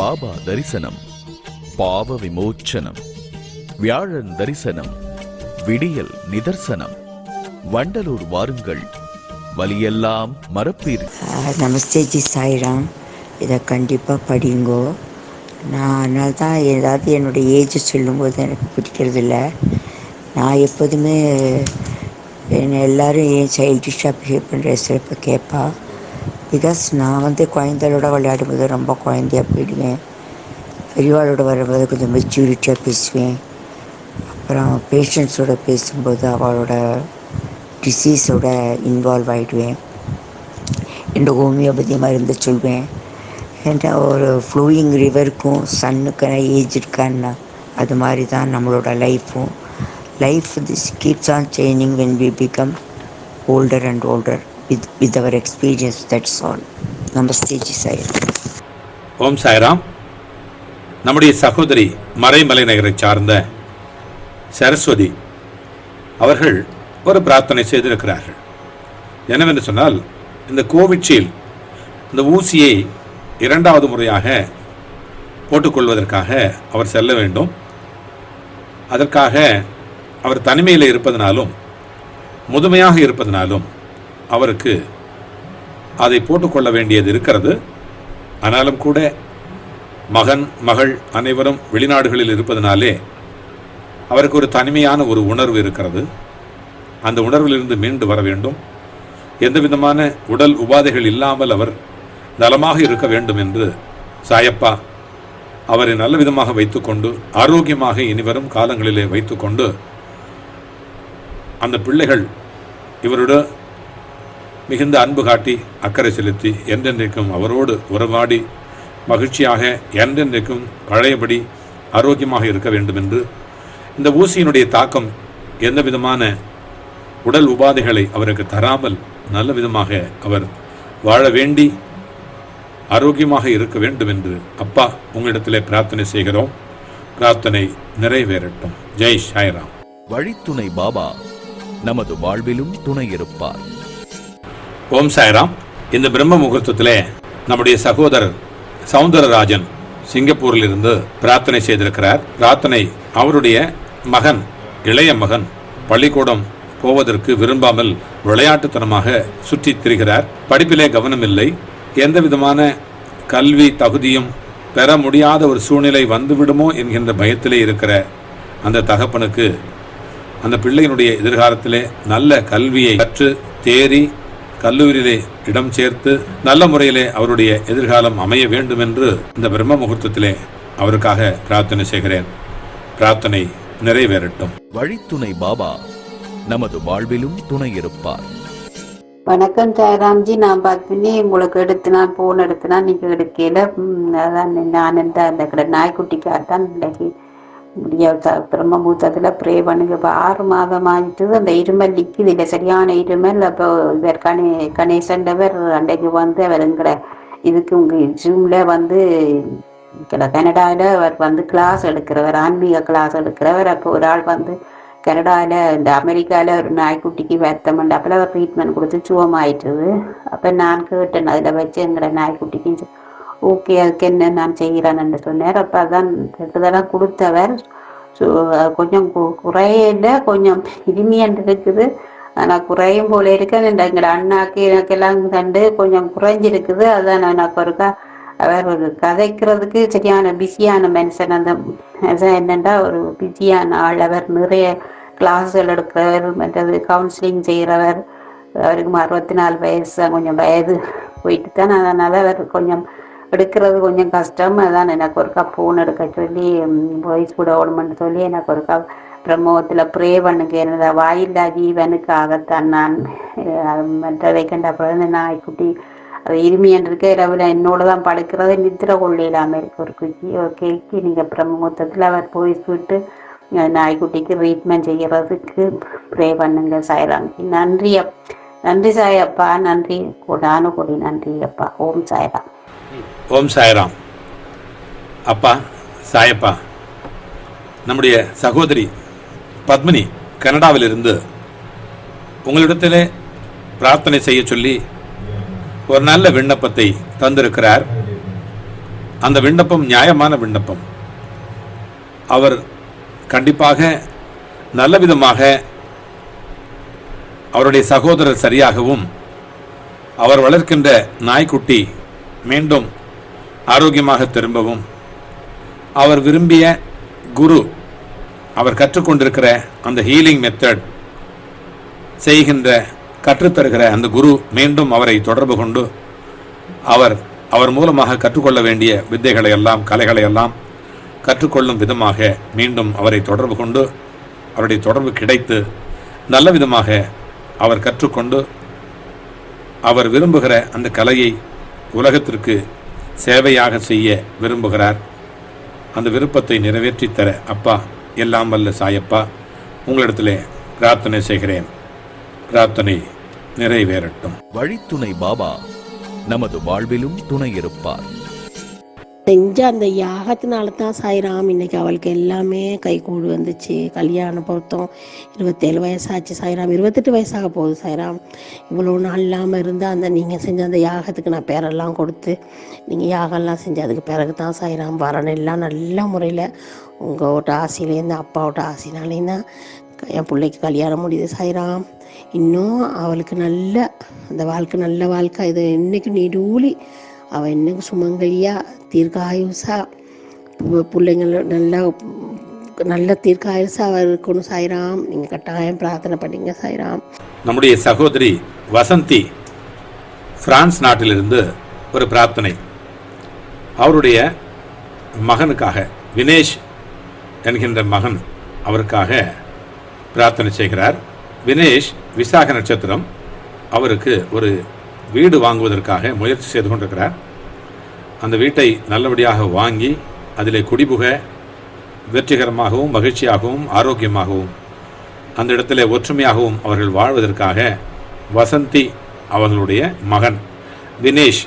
பாபா தரிசனம் பாவ விமோச்சனம் வியாழன் தரிசனம் விடியல் நிதர்சனம் வண்டலூர் வாருங்கள் வலியெல்லாம் மறப்பீர். ஆஹ் நமஸ்தே ஜி சாய்ராம். இதை கண்டிப்பாக படிங்கோ. நான் அதனால தான் ஏதாவது என்னுடைய ஏஜ் சொல்லும்போது எனக்கு பிடிக்கிறதில்ல. நான் எப்போதுமே என்னை எல்லோரும் ஏன் சைல்டிஷாக பிஹேவ் பண்ணுற சிறப்பு கேட்பா. பிகாஸ் நான் வந்து குழந்தைகளோட விளையாடும்போது ரொம்ப குழந்தையாக போயிடுவேன். பெரியவாளோட வரும்போது கொஞ்சம் மெச்சூரிட்டியாக பேசுவேன். அப்புறம் பேஷண்ட்ஸோட பேசும்போது அவளோட டிசீஸோட இன்வால்வ் ஆகிடுவேன் என் ஹோமியோபதி மருந்து சொல்வேன். ஏன்னா ஒரு ஃப்ளோயிங் ரிவருக்கும் சன்னுக்கான ஏஜ் இருக்கான்னா அது மாதிரி தான் நம்மளோட லைஃப்பும் life this keeps on changing when we become older and older with with our experience that's on நமஸ்தே ஜி சார் ஓம் சாய்ராம். நம்முடைய சகோதரி மறைமலை நகரை சார்ந்த சரஸ்வதி அவர்கள் ஒரு பிரார்த்தனை செய்திருக்கிறார்கள். என்னவென்று சொன்னால் இந்த கோவிட்ஷீல்டு இந்த ஊசியை இரண்டாவது முறையாக போட்டுக்கொள்வதற்காக அவர் செல்ல வேண்டும். அதற்காக அவர் தனிமையில் இருப்பதனாலும் முதுமையாக இருப்பதனாலும் அவருக்கு அதை போட்டுக்கொள்ள வேண்டியது இருக்கிறது. ஆனாலும் கூட மகன் மகள் அனைவரும் வெளிநாடுகளில் இருப்பதனாலே அவருக்கு ஒரு தனிமையான ஒரு உணர்வு இருக்கிறது. அந்த உணர்விலிருந்து மீண்டு வர வேண்டும். எந்த விதமான உடல் உபாதைகள் இல்லாமல் அவர் நலமாக இருக்க வேண்டும் என்று சாயப்பா அவரை நல்ல விதமாக வைத்துக்கொண்டு ஆரோக்கியமாக இனிவரும் காலங்களிலே வைத்துக்கொண்டு அந்த பிள்ளைகள் இவரோட மிகுந்த அன்பு காட்டி அக்கறை செலுத்தி என்றென்றைக்கும் அவரோடு உறவாடி மகிழ்ச்சியாக என்றென்றைக்கும் பழையபடி ஆரோக்கியமாக இருக்க வேண்டும் என்று இந்த ஊசியினுடைய தாக்கம் எந்த விதமான உடல் உபாதைகளை அவருக்கு தராமல் நல்ல விதமாக அவர் வாழ வேண்டி ஆரோக்கியமாக இருக்க வேண்டும் என்று அப்பா உங்களிடத்திலே பிரார்த்தனை செய்கிறோம். பிரார்த்தனை நிறைவேறட்டும். ஜெய் சாய்ராம். வழித்துணை பாபா நமது வாழ்விலும் துணை இருப்பார். ஓம் சாய்ராம். இந்த பிரம்ம முகூர்த்தத்திலே நம்முடைய சகோதரர் சவுந்தரராஜன் சிங்கப்பூரில் இருந்து பிரார்த்தனை செய்திருக்கிறார். பிரார்த்தனை அவருடைய மகன் இளைய மகன் பள்ளிக்கூடம் போவதற்கு விரும்பாமல் விளையாட்டுத்தனமாக சுற்றித் திரிகிறார். படிப்பிலே கவனமில்லை. எந்த விதமான கல்வி தகுதியும் பெற முடியாத ஒரு சூழ்நிலை வந்துவிடுமோ என்கின்ற பயத்திலே இருக்கிற அந்த தகப்பனுக்கு அந்த பிள்ளையினுடைய எதிர்காலத்திலே நல்ல கல்வியை கற்று தேறி கல்லூரியிலே இடம் சேர்த்து நல்ல முறையிலே அவருடைய எதிர்காலம் அமைய வேண்டும் என்று இந்த பிரம்ம முகூர்த்தத்திலே அவருக்காக பிரார்த்தனை செய்கிறேன். பிரார்த்தனை நிறைவேறட்டும். வழித்துணை பாபா நமது வாழ்விலும் துணை இருப்பார். வணக்கம் ஜெயராம்ஜி. நான் பார்த்தினி உங்களுக்கு எடுத்து நான் போன் எடுத்துனா நீங்க எடுக்கல. ம், அதான் நான் இந்த அந்த கடை. நாய்க்குட்டிக்காகத்தான் இன்னைக்கு முடிய த- பிரம்மபூத்தத்தில் ப்ரே பண்ணுங்க. இப்போ ஆறு மாதம் ஆகிட்டு அந்த இருமல் நிற்குது இல்லை சரியான இருமல். அப்போ இவர் கணே கணேசண்டவர் அன்றைக்கு வந்து அவர் எங்களை இதுக்கு உங்கள் ஜூமில் வந்து கனடாவில் அவர் வந்து கிளாஸ் எடுக்கிறவர். ஆன்மீக கிளாஸ் எடுக்கிறவர். அப்போ ஒரு ஆள் வந்து கனடாவில் இந்த அமெரிக்காவில் ஒரு நாய்க்குட்டிக்கு வருத்தம் அப்போல்லாம் ட்ரீட்மெண்ட் கொடுத்து சுவமாயிட்டுது அப்போ நான் கேட்டேன். அதில் வச்சு எங்களை நாய்க்குட்டிக்கு ஓகே அதுக்கு என்ன நான் செய்கிறேன்னு சொன்னார். அப்போ அதான் இதெல்லாம் கொடுத்தவர். ஸோ கொஞ்சம் குறையில கொஞ்சம் இனிமையாக இருக்குது ஆனால் குறையும் போல இருக்கு. இந்த எங்களோட அண்ணாக்கு எனக்கெல்லாம் கண்டு கொஞ்சம் குறைஞ்சிருக்குது. அதான் எனக்கு ஒருக்கா அவர் ஒரு கதைக்கிறதுக்கு சரியான பிஸியான மனுஷன். அந்த மனுஷன் என்னண்டா ஒரு பிஸியான ஆள். அவர் நிறைய கிளாஸ்கள் எடுக்கிறவர் மற்றது கவுன்சிலிங் செய்கிறவர் அவருக்கு அறுபத்தி நாலு வயசு கொஞ்சம் வயது போயிட்டு தான் அதனால் அவர் கொஞ்சம் எடுக்கிறது கொஞ்சம் கஷ்டம். அதான் எனக்கு ஒருக்கா ஃபோன் எடுக்க சொல்லி வாய்ஸ் கூட ஓடணும்னு சொல்லி எனக்கு ஒருக்கா பிரமோகத்தில் ப்ரே பண்ணுங்க. எனது வாயில்லா ஜீவனுக்காகத்தான் நான் மற்ற மற்றதை கண்ட நாய்க்குட்டி அது இருமியன் இருக்க இரவில் என்னோட தான் படுக்கிறது. நித்திர கொள்ளையிலாமல் இருக்கு ஒரு குச்சி ஒரு கேக்கு நீங்கள் பிரம்மோத்தத்தில் அவர் போய் விட்டு நாய்க்குட்டிக்கு ட்ரீட்மெண்ட் செய்யறதுக்கு ப்ரே பண்ணுங்க சாய்ராம்ஜி. நன்றி அப் நன்றி சாயப்பா நன்றி. கொடானு கொடி நன்றி அப்பா. ஓம் சாய்ராம். ஓம் சாய்ராம். அப்பா சாயப்பா. நம்முடைய சகோதரி பத்மினி கனடாவிலிருந்து உங்களிடத்திலே பிரார்த்தனை செய்ய சொல்லி ஒரு நல்ல விண்ணப்பத்தை தந்திருக்கிறார். அந்த விண்ணப்பம் நியாயமான விண்ணப்பம். அவர் கண்டிப்பாக நல்ல விதமாக அவருடைய சகோதரர் சரியாகவும் அவர் வளர்க்கின்ற நாய்க்குட்டி மீண்டும் ஆரோக்கியமாக திரும்பவும். அவர் விரும்பிய குரு அவர் கற்றுக்கொண்டிருக்கிற அந்த ஹீலிங் மெத்தட் செய்கின்ற கற்றுத்தருகிற அந்த குரு மீண்டும் அவரை தொடர்பு கொண்டு அவர் அவர் மூலமாக கற்றுக்கொள்ள வேண்டிய வித்தைகளை எல்லாம் கலைகளை எல்லாம் கற்றுக்கொள்ளும் விதமாக மீண்டும் அவரை தொடர்பு கொண்டு அவருடைய தொடர்பு கிடைத்து நல்ல விதமாக அவர் கற்றுக்கொண்டு அவர் விரும்புகிற அந்த கலையை உலகத்திற்கு சேவையாக செய்ய விரும்புகிறார். அந்த விருப்பத்தை நிறைவேற்றித் தர அப்பா எல்லாம் வல்ல சாயப்பா உங்களிடத்தில் பிரார்த்தனை செய்கிறேன். பிரார்த்தனை நிறைவேறட்டும். வழித்துணை பாபா நமது வாழ்விலும் துணை இருப்பார். செஞ்ச அந்த யாகத்தினால தான் சாய்ராம் இன்னைக்கு அவளுக்கு எல்லாமே கை கூடு வந்துச்சு. கல்யாண பொருத்தம் இருபத்தேழு வயசாச்சு சாய்ராம். இருபத்தெட்டு வயசாக போகுது சாய்ராம். இவ்வளோ நாள் இல்லாமல் இருந்து அந்த நீங்கள் செஞ்ச அந்த யாகத்துக்கு நான் பேரெல்லாம் கொடுத்து நீங்கள் யாகம்லாம் செஞ்சு அதுக்கு பிறகு தான் சாய்ராம் வரணும் எல்லாம் நல்ல முறையில் உங்களோட ஆசையிலேருந்து அப்பாவோட ஆசைனாலேயும் தான் என் பிள்ளைக்கு கல்யாணம் முடியுது சாய்ராம். இன்னும் அவளுக்கு நல்ல அந்த வாழ்க்கை நல்ல வாழ்க்கை. இது இன்னைக்கு நீடூழி அவள் இன்னும் சுமங்கலியா? தீர்க்காயுசா? பு- பிள்ளைங்கள நல்லா நல்ல தீர்க்காயுசா அவள் இருக்கணும் சாய்ராம். நீங்கள் கட்டாயம் பிரார்த்தனை பண்ணீங்க சாய்ராம். நம்முடைய சகோதரி வசந்தி பிரான்ஸ் நாட்டிலிருந்து ஒரு பிரார்த்தனை. அவருடைய மகனுக்காக வினேஷ் என்கின்ற மகன் அவருக்காக பிரார்த்தனை செய்கிறார். வினேஷ் விசாக நட்சத்திரம் அவருக்கு ஒரு வீடு வாங்குவதற்காக முயற்சி செய்து கொண்டிருக்கிறார். அந்த வீட்டை நல்லபடியாக வாங்கி அதிலே குடிபுக வெற்றிகரமாகவும் மகிழ்ச்சியாகவும் ஆரோக்கியமாகவும் அந்த இடத்திலே ஒற்றுமையாகவும் அவர்கள் வாழ்வதற்காக வசந்தி அவர்களுடைய மகன் தினேஷ்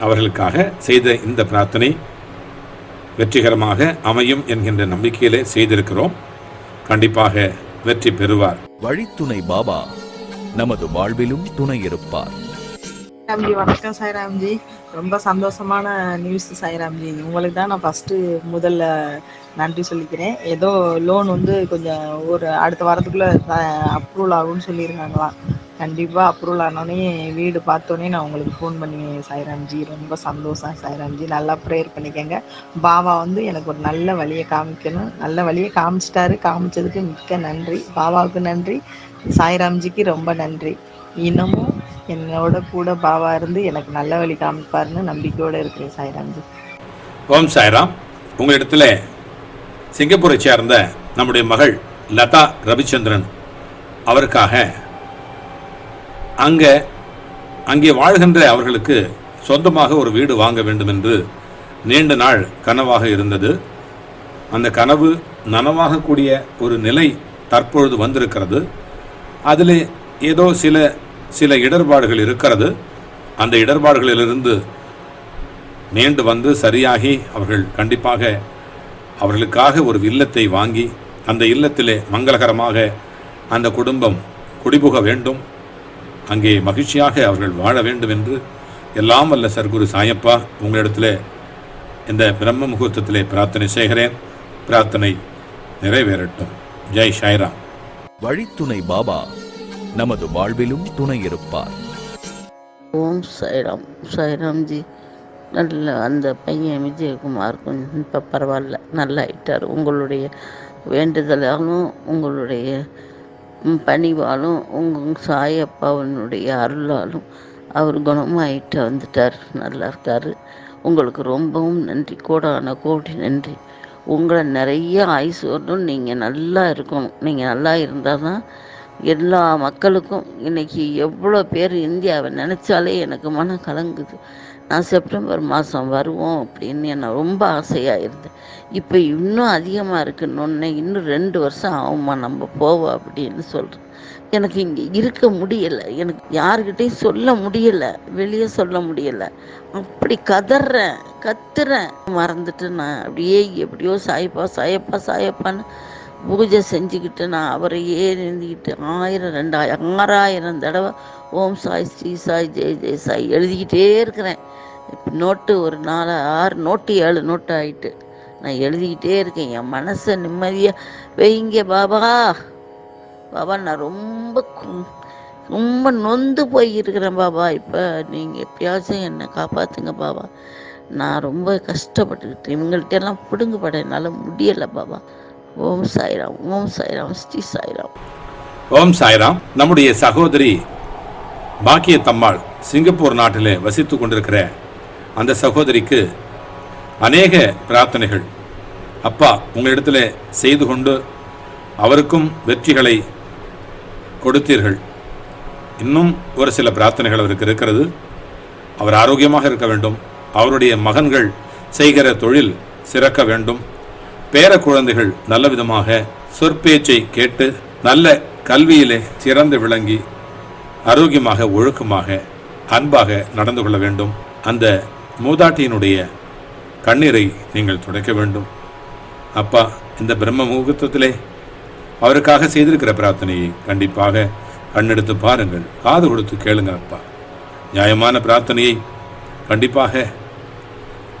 அவர்களுக்காக செய்த இந்த பிரார்த்தனை வெற்றிகரமாக அமையும் என்கின்ற நம்பிக்கையிலே செய்திருக்கிறோம். கண்டிப்பாக வெற்றி பெறுவார். வழித்துணை பாபா நமது வாழ்விலும் துணை இருப்பார். சாய்ராம்ஜி வணக்கம் சாய்ராம்ஜி ரொம்ப சந்தோஷமான நியூஸ் சாய்ராம்ஜி உங்களுக்கு தான் நான் ஃபஸ்ட்டு முதல்ல நன்றி சொல்லிக்கிறேன். ஏதோ லோன் வந்து கொஞ்சம் ஒரு அடுத்த வாரத்துக்குள்ளே அப்ரூவல் ஆகும்னு சொல்லியிருக்காங்களாம் கண்டிப்பாக அப்ரூவல் ஆனோடனே வீடு பார்த்தோன்னே நான் உங்களுக்கு ஃபோன் பண்ணி சாய்ராம்ஜி ரொம்ப சந்தோஷம் சாய்ராம்ஜி நல்லா ப்ரேயர் பண்ணிக்கங்க. பாபா வந்து எனக்கு ஒரு நல்ல வழியை காமிக்கணும். நல்ல வழியை காமிச்சிட்டாரு. காமிச்சதுக்கு மிக்க நன்றி. பாபாவுக்கு நன்றி. சாய்ராம்ஜிக்கு ரொம்ப நன்றி. இன்னமும் என்னோட கூட பாபா இருந்து எனக்கு நல்ல வழி காமிப்பார். காமிப்பாருன்னு நம்பிக்கையோடு இருக்கிறேன் சாய்ராம்ஜி ஓம் சாய்ராம். உங்களிடத்தில் சிங்கப்பூரை சேர்ந்த நம்முடைய மகள் லதா ரவிச்சந்திரன் அவருக்காக அங்கே அங்கே வாழ்கின்ற அவர்களுக்கு சொந்தமாக ஒரு வீடு வாங்க வேண்டும் என்று நீண்ட நாள் கனவாக இருந்தது. அந்த கனவு நனவாகக்கூடிய ஒரு நிலை தற்பொழுது வந்திருக்கிறது. அதில் ஏதோ சில சில இடர்பாடுகள் இருக்கிறது. அந்த இடர்பாடுகளிலிருந்து மீண்டு வந்து சரியாகி அவர்கள் கண்டிப்பாக அவர்களுக்காக ஒரு இல்லத்தை வாங்கி அந்த இல்லத்திலே மங்களகரமாக அந்த குடும்பம் குடிபுக வேண்டும். அங்கே மகிழ்ச்சியாக அவர்கள் வாழ வேண்டும் என்று எல்லாம் வல்ல சர்க்குரு சாயப்பா உங்களிடத்தில் இந்த பிரம்ம முகூர்த்தத்திலே பிரார்த்தனை செய்கிறேன். பிரார்த்தனை நிறைவேறட்டும். ஜெய் ஷாய்ராம். வழித்துணை பாபா நமது வாழ்விலும் துணை இருப்பார். ஓம் சாய்ராம் சாய்ராம்ஜி நல்ல அந்த பையன் விஜயகுமார் கொஞ்சம் இப்போ பரவாயில்ல. நல்லா ஆயிட்டார் உங்களுடைய வேண்டுதலாலும் உங்களுடைய பணிவாலும் உங்கள் சாயப்பாவனுடைய அருளாலும் அவர் குணமாயிட்டு வந்துட்டார். நல்லா இருக்கார். உங்களுக்கு ரொம்பவும் நன்றி. கோடான கோடி நன்றி. உங்களை நிறைய ஆயுசு வரணும். நீங்கள் நல்லா இருக்கணும். நீங்கள் நல்லா இருந்தால் தான் எல்லா மக்களுக்கும் இன்னைக்கு எவ்வளோ பேர் இந்தியாவை நினச்சாலே எனக்கு மனம் கலங்குது. நான் செப்டம்பர் மாதம் வருவோம் அப்படின்னு என்னை ரொம்ப ஆசையாக இருந்தேன் இப்போ இன்னும் அதிகமாக இருக்குன்னு இன்னும் ரெண்டு வருஷம் ஆகுமா நம்ம போவோம் அப்படின்னு சொல்கிறேன் எனக்கு இங்கே இருக்க முடியலை. எனக்கு யாருக்கிட்டையும் சொல்ல முடியலை. வெளியே சொல்ல முடியலை. அப்படி கதறேன் கத்துறேன். மறந்துட்டு நான். அப்படியே எப்படியோ சாயப்பா சாயப்பா சாயப்பான்னு பூஜை செஞ்சுக்கிட்டு நான் அவரையே எழுந்திக்கிட்டு ஆயிரம் ரெண்டாயிரம் ஆறாயிரம் தடவை ஓம் சாய் ஸ்ரீ சாய் ஜெய் ஜெய் சாய் எழுதிக்கிட்டே இருக்கிறேன். நோட்டு ஒரு நாலு ஆறு நோட்டு ஏழு நோட்டு ஆயிட்டு நான் எழுதிக்கிட்டே இருக்கேன். என் மனசை நிம்மதியாக வைங்க பாபா. பாபா நான் ரொம்ப ரொம்ப நொந்து போயிருக்கிறேன் பாபா. இப்போ நீங்கள் எப்படியாச்சும் என்னை காப்பாற்றுங்க பாபா. நான் ரொம்ப கஷ்டப்பட்டுக்கிட்டு இவங்கள்ட்ட எல்லாம் பிடுங்கப்பட என்னால் முடியலை பாபா. ஓம் சாய்ராம் ஓம் சாய்ராம் ஸ்ரீ சாய்ராம். ஓம் சாய்ராம். நம்முடைய சகோதரி பாக்கியத்தம்மாள் சிங்கப்பூர் நாட்டிலே வசித்துக் கொண்டிருக்கிற அந்த சகோதரிக்கு அநேக பிரார்த்தனைகள். அப்பா உங்களிடத்தில் செய்து கொண்டு அவருக்கும் வெற்றிகளை கொடுத்தீர்கள். இன்னும் ஒரு சில பிரார்த்தனைகள் அவருக்கு இருக்கிறது. அவர் ஆரோக்கியமாக இருக்க வேண்டும். அவருடைய மகன்கள் செய்கிற தொழில் சிறக்க வேண்டும். பேர குழந்தைகள் நல்ல விதமாக சொற்பேச்சை கேட்டு நல்ல கல்வியிலே சிறந்து விளங்கி ஆரோக்கியமாக ஒழுக்கமாக அன்பாக நடந்து கொள்ள வேண்டும். அந்த மூதாட்டியினுடைய கண்ணீரை நீங்கள் துடைக்க வேண்டும். அப்பா இந்த பிரம்ம முகூர்த்தத்திலே அவருக்காக செய்திருக்கிற பிரார்த்தனையை கண்டிப்பாக கண்ணெடுத்து பாருங்கள். காது கொடுத்து கேளுங்க அப்பா. நியாயமான பிரார்த்தனையை கண்டிப்பாக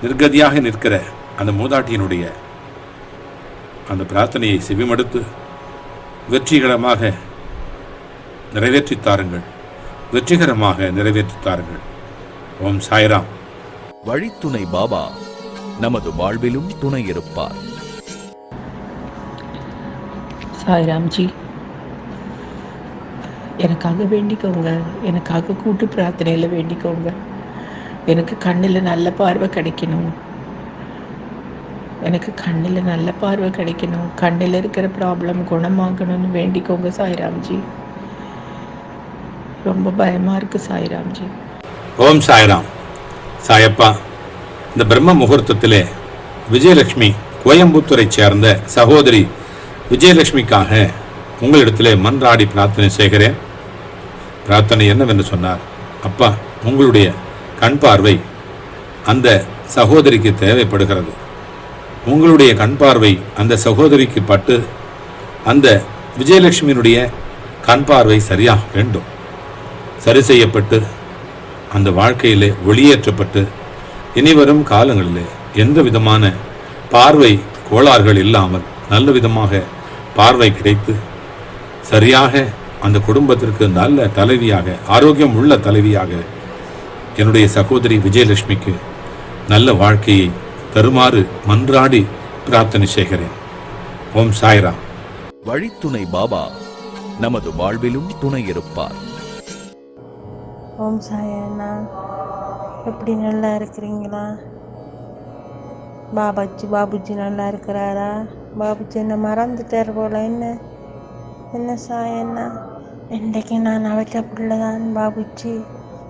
நிர்கதியாக நிற்கிற அந்த மூதாட்டியினுடைய அந்த பிரார்த்தனையை செவிமடுத்து வெற்றிகரமாக நிறைவேற்றித் தாருங்கள் வெற்றிகரமாக நிறைவேற்றித் தாருங்கள் ஓம் சாய்ராம். வழித்துணை பாபா நமது வாழ்விலும் துணை இருப்பார். சாய்ராம்ஜி எனக்காக வேண்டிக்கோங்க. எனக்காக கூட்டு பிரார்த்தனையில் வேண்டிக்கோங்க. எனக்கு கண்ணில் நல்ல பார்வை கிடைக்கணும். எனக்கு கண்ணில் நல்ல பார்வை கிடைக்கணும். கண்ணில் இருக்கிற ப்ராப்ளம் குணமாகணும்னு வேண்டிக்கோங்க சாய்ராம்ஜி. ரொம்ப பயமாக இருக்குது சாய்ராம்ஜி. ஓம் சாய்ராம். சாயப்பா இந்த பிரம்ம முகூர்த்தத்திலே விஜயலட்சுமி கோயம்புத்தூரை சேர்ந்த சகோதரி விஜயலட்சுமிக்காக உங்களிடத்திலே மன்றாடி பிரார்த்தனை செய்கிறேன். பிரார்த்தனை என்னவென்று சொன்னார்? அப்பா உங்களுடைய கண் பார்வை அந்த சகோதரிக்கு தேவைப்படுகிறது. உங்களுடைய கண் பார்வை அந்த சகோதரிக்கு பட்டு அந்த விஜயலட்சுமியினுடைய கண் பார்வை சரியாக வேண்டும். சரி செய்யப்பட்டு அந்த வாழ்க்கையிலே ஒளியேற்றப்பட்டு இனிவரும் காலங்களிலே எந்த விதமான பார்வை கோளாறுகள் இல்லாமல் நல்ல விதமாக பார்வை கிடைத்து சரியாக அந்த குடும்பத்திற்கு நல்ல தலைவியாக ஆரோக்கியம் உள்ள தலைவியாக என்னுடைய சகோதரி விஜயலட்சுமிக்கு நல்ல வாழ்க்கையை தருமாறு மன்றாடி பிரார்த்தனை செய்கிறேன். ஓம் சாய்ராம். வழித்துணை பாபா நமது வாழ்விலும் துணை இருப்பார். ஓம் சாயண்ணா எப்படி நல்லா இருக்கிறீங்களா? பாபாஜி பாபுஜி நல்லா இருக்கிறாரா? பாபுஜி என்ன மறந்துட்டார் போல என்ன? என்ன சாயண்ணா? இன்றைக்கு நான் அவற்ற புள்ள தான் பாபுஜி.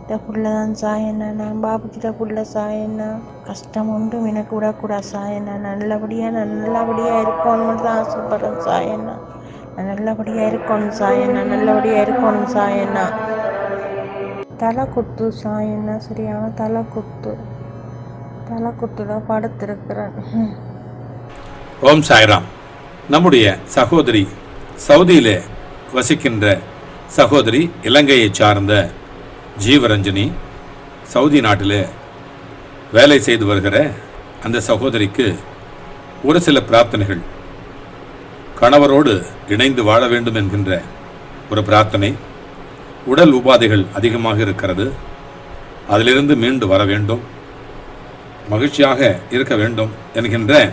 இந்த புள்ள தான் சாயண்ணா நான் பாபுஜிட புள்ள சாயண்ணா. கஷ்டம் ஒன்றும் எனக்கு விடக்கூடா சாயண்ணா நல்லபடியாக நான் நல்லபடியாக இருக்கணும்னு தான் ஆசைப்படுறேன் சாயண்ணா நான் நல்லபடியாக இருக்கணும் சாயண்ணா நல்லபடியாக இருக்கணும் சாயண்ணா தலை குத்து சாயண்ணா சரியான தலை குத்து தலை குத்துல படுத்திருக்கிறேன். ஓம் சாய்ராம். நம்முடைய சகோதரி சவுதியில் வசிக்கின்ற சகோதரி இலங்கையை சார்ந்த ஜீவரஞ்சனி சவுதி நாட்டில் வேலை செய்து வருகிற அந்த சகோதரிக்கு ஒரு சில பிரார்த்தனைகள். கணவரோடு இணைந்து வாழ வேண்டும் என்கின்ற ஒரு பிரார்த்தனை. உடல் உபாதைகள் அதிகமாக இருக்கிறது. அதிலிருந்து மீண்டு வர வேண்டும். மகிழ்ச்சியாக இருக்க வேண்டும் என்கின்ற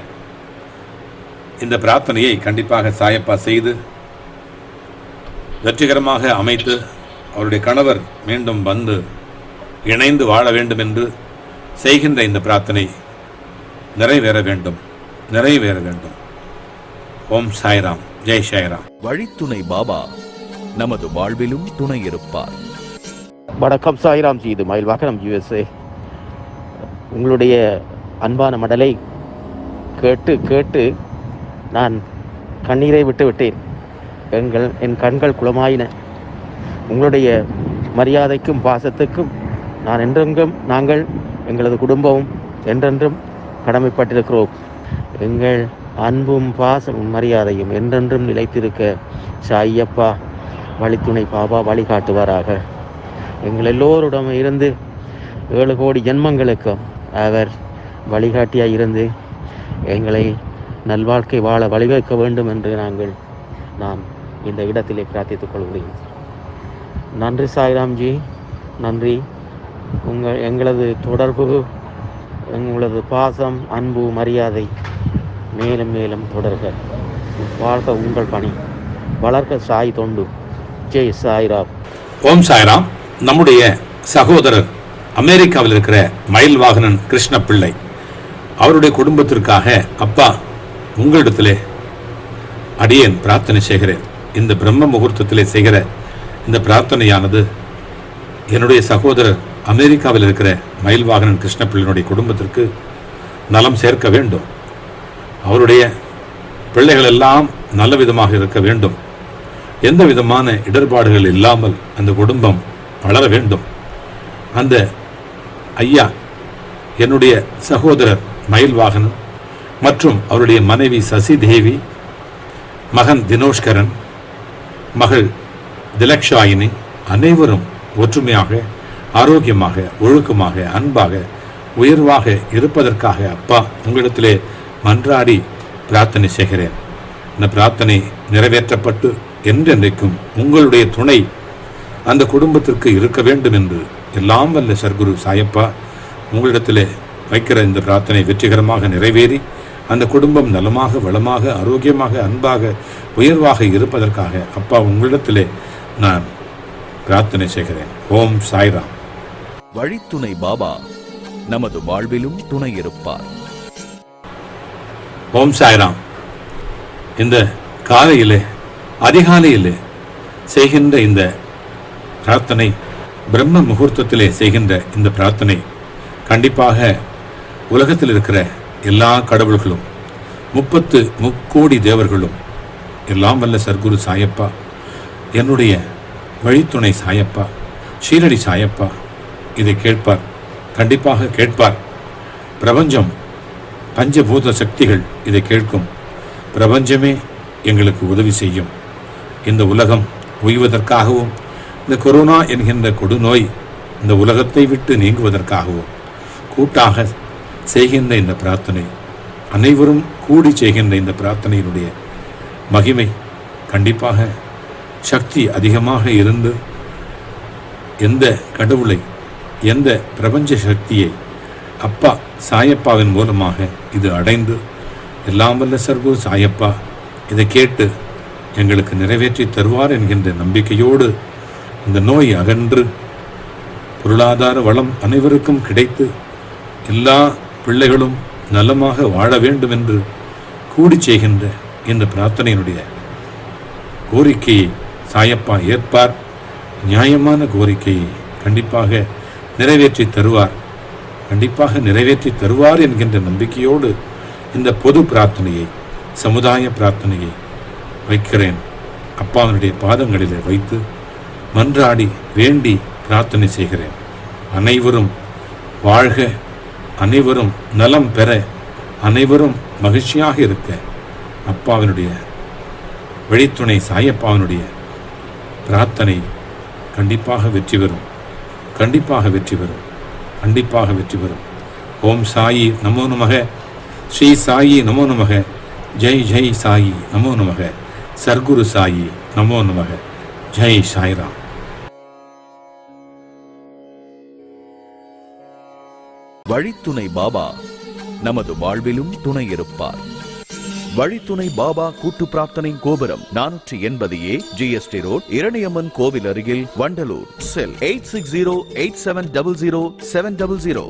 இந்த பிரார்த்தனையை கண்டிப்பாக சாயப்பா செய்து வெற்றிகரமாக அமைத்து அவருடைய கணவர் மீண்டும் வந்து இணைந்து வாழ வேண்டும் என்று செய்கின்ற இந்த பிரார்த்தனை நிறைவேற வேண்டும் நிறைவேற வேண்டும். ஓம் சாய்ராம் ஜெய் சாய்ராம். வழித்துணை பாபா நமது வாழ்விலும் துணை இருப்பார். வணக்கம் சாய்ராம் ஜி இது மயில்வாக்கம் யூஎஸ்ஏ. உங்களுடைய அன்பான மடலை கேட்டு கேட்டு நான் கண்ணீரை விட்டு விட்டேன். எங்கள் என் கண்கள் குளமாயின. உங்களுடைய மரியாதைக்கும் பாசத்துக்கும் நான் என்றென்றும் நாங்கள் எங்களது குடும்பமும் என்றென்றும் கடமைப்பட்டிருக்கிறோம். எங்கள் அன்பும் பாசமும் மரியாதையும் என்றென்றும் நிலைத்திருக்க சாயப்பா வழித்துணை பாபா வழிகாட்டுவாராக. எங்கள் எல்லோருடம் இருந்து ஏழு கோடி ஜென்மங்களுக்கும் அவர் வழிகாட்டியாக இருந்து எங்களை நல்வாழ்க்கை வாழ வழிவகுக்க வேண்டும் என்று நாங்கள் நாம் இந்த இடத்திலே பிரார்த்தித்துக் கொள்கிறேன் நன்றி சாய்ராம்ஜி நன்றி. உங்கள் எங்களது தொடர்பு உங்களது பாசம் அன்பு மரியாதை மேலும் மேலும் தொடர்க. வாழ்க உங்கள் பணி. வளர்க்க சாய் தொண்டு. ஜெய் சாய்ராம். ஓம் சாய்ராம். நம்முடைய சகோதரர் அமெரிக்காவில் இருக்கிற மயில் வாகனன் கிருஷ்ண பிள்ளை அவருடைய குடும்பத்திற்காக அப்பா உங்களிடத்திலே அடியேன் பிரார்த்தனை செய்கிறேன். இந்த பிரம்ம முகூர்த்தத்திலே செய்கிற இந்த பிரார்த்தனையானது என்னுடைய சகோதரர் அமெரிக்காவில் இருக்கிற மயில்வாகனன் வாகனன் குடும்பத்திற்கு நலம் சேர்க்க வேண்டும். அவருடைய பிள்ளைகள் எல்லாம் நல்ல விதமாக இருக்க வேண்டும். எந்த விதமான இடர்பாடுகள் இல்லாமல் அந்த குடும்பம் வளர வேண்டும். அந்த ஐயா என்னுடைய சகோதரர் மயில்வாகனன் மற்றும் அவருடைய மனைவி சசி தேவி மகன் தினோஷ்கரன் மகள் திலக்ஷாயினி அனைவரும் ஒற்றுமையாக ஆரோக்கியமாக ஒழுக்கமாக அன்பாக உயர்வாக இருப்பதற்காக அப்பா உங்களிடத்திலே மன்றாடி பிரார்த்தனை செய்கிறேன். இந்த பிரார்த்தனை நிறைவேற்றப்பட்டு என்றென்றைக்கும் உங்களுடைய துணை அந்த குடும்பத்திற்கு இருக்க வேண்டும் என்று எல்லாம் வல்ல சர்க்குரு சாயப்பா உங்களிடத்திலே வைக்கிற இந்த பிரார்த்தனை வெற்றிகரமாக நிறைவேறி அந்த குடும்பம் நலமாக வளமாக ஆரோக்கியமாக அன்பாக உயர்வாக இருப்பதற்காக அப்பா உங்களிடத்திலே நான் பிரார்த்தனை செய்கிறேன். ஓம் சாய்ராம். வழித்துணை பாபா நமது வாழ்விலும் துணை இருப்பார் ஓம் சாய்ராம். இந்த காலையிலே அதிகாலையிலே செய்கின்ற இந்த பிரார்த்தனை பிரம்ம முகூர்த்தத்திலே செய்கின்ற இந்த பிரார்த்தனை கண்டிப்பாக உலகத்தில் இருக்கிற எல்லா கடவுள்களும் முப்பத்து முக்கோடி தேவர்களும் எல்லாம் வல்ல சர்க்குரு சாயப்பா என்னுடைய வழித்துணை சாயப்பா ஷீரடி சாயப்பா இதை கேட்பார். கண்டிப்பாக கேட்பார். பிரபஞ்சம் பஞ்சபூத சக்திகள் இதை கேட்கும். பிரபஞ்சமே எங்களுக்கு உதவி செய்யும். இந்த உலகம் உய்வதற்காகவும் இந்த கொரோனா என்கின்ற கொடுநோய் இந்த உலகத்தை விட்டு நீங்குவதற்காகவும் கூட்டாக செய்கின்ற இந்த பிரார்த்தனை அனைவரும் கூடி செய்கின்ற இந்த பிரார்த்தனையினுடைய மகிமை கண்டிப்பாக சக்தி அதிகமாக இருந்து எந்த கடவுளை எந்த பிரபஞ்ச சக்தியை அப்பா சாயப்பாவின் மூலமாக இது அடைந்து எல்லாம் வல்ல சர்வு சாயப்பா இதை கேட்டு எங்களுக்கு நிறைவேற்றி தருவார் என்கின்ற நம்பிக்கையோடு இந்த நோய் அகன்று பொருளாதார வளம் அனைவருக்கும் கிடைத்து எல்லா பிள்ளைகளும் நலமாக வாழ வேண்டும் என்று கூடி செய்கின்ற இந்த பிரார்த்தனையினுடைய கோரிக்கையை சாயப்பா ஏற்பார். நியாயமான கோரிக்கையை கண்டிப்பாக நிறைவேற்றி தருவார். கண்டிப்பாக நிறைவேற்றி தருவார் என்கின்ற நம்பிக்கையோடு இந்த பொது பிரார்த்தனையை சமுதாய பிரார்த்தனையை வைக்கிறேன். அப்பாவினுடைய பாதங்களிலே வைத்து மன்றாடி வேண்டி பிரார்த்தனை செய்கிறேன். அனைவரும் வாழ்க அனைவரும் நலம் பெற அனைவரும் மகிழ்ச்சியாக இருக்க அப்பாவினுடைய வழித்துணை சாயப்பாவினுடைய பிரார்த்தனை கண்டிப்பாக வெற்றி பெறும். கண்டிப்பாக வெற்றி பெறும் கண்டிப்பாக வெற்றி பெறும் ஓம் சாயி நமோ நமக. ஸ்ரீ சாயி நமோ நமக. ஜெய் ஜெய் சாயி நமோ நமக. சர்க்குரு சாயி நமோ நமக. ஜெய் சாய்ராம். வழித்துணை பாபா நமது வாழ்விலும் துணை இருப்பார். வழித்துணை பாபா கூட்டு பிரார்த்தனை கோபுரம் நானூற்றி எண்பது ஏ ஜிஎஸ்டி ரோட் இரணியம்மன் கோவில் அருகில் Vandalur. Cell eight six zero eight seven double zero seven double zero.